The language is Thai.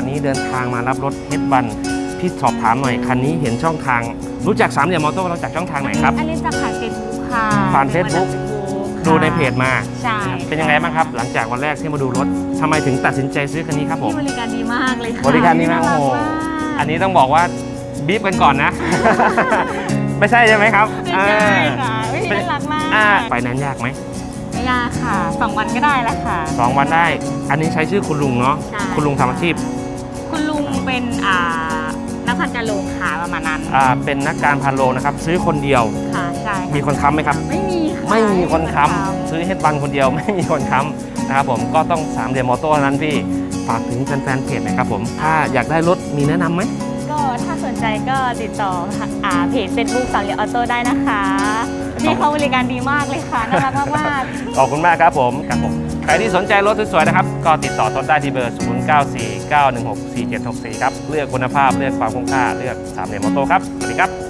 วันนี้เดินทางมารับรถเฮดบันพี่สอบถามหน่อยคันนี้เห็นช่องทาง รู้จักสามเหลี่ยมมอเตอร์เราจากช่องทางไหนครับ อันนี้จะผ่านเฟซบุ๊กค่ะผ่าน Facebook ดูในเพจมา ใช่เป็นยังไงบ้างครับ หลังจากวันแรกที่มาดูรถทำไมถึงตัดสินใจซื้อคันนี้ครับผม ที่บริการดีมากเลยค่ะบริการดีมากโอ้โหน่รักอันนี้ต้องบอกว่าบีบกันก่อนนะ ไม่ใช่ใช่ไหมครับไม่ใช่ค่ะอุ๊ยเป็นน่ารักมากอ่าไฟแนนซ์ยากไหมไม่ยากค่ะสองวันก็ได้แล้วค่ะสองวันได้ อันนี้ใช้ชื่อคุณลุงเนาะ ใช่คุณลุงทำอาชีพคุณลุง เป็นอ่านักพันการลงค่ะประมาณนั้นอ่าเป็นนักการพาโลนะครับ ซื้อคนเดียว ค่ะใช่ะมีคนค้ำไหมครับ ไม่มีค่ะไม่มีคนค้ำไม่มีซื้อเฮดบันคนเดียว ไม่มีคนค้ำนะครับผมก็ต้องสามเหลี่ยมมอเตอร์เท่านั้นพี่ฝากถึงแฟนๆเพจหนะครับผมถ้าอยากได้รถมีแนะนำไหมก็ถ้าสนใจก็ติดต่ออ่าเพจเฟซบุ๊กสามเหลี่ยมออโต้ได้นะคะพี่เขาบริการดีมากเลยค่ะน่ารักมากขอบคุณมากครับผมครับผมใครที่สนใจรถสวยๆนะครับ ก็ติดต่อทดได้ที่เบอร์ 0949164764 ครับ เลือกคุณภาพ เลือกความคุ้มค่า เลือกสามเหลี่ยมมอโต้ครับ สวัสดีครับ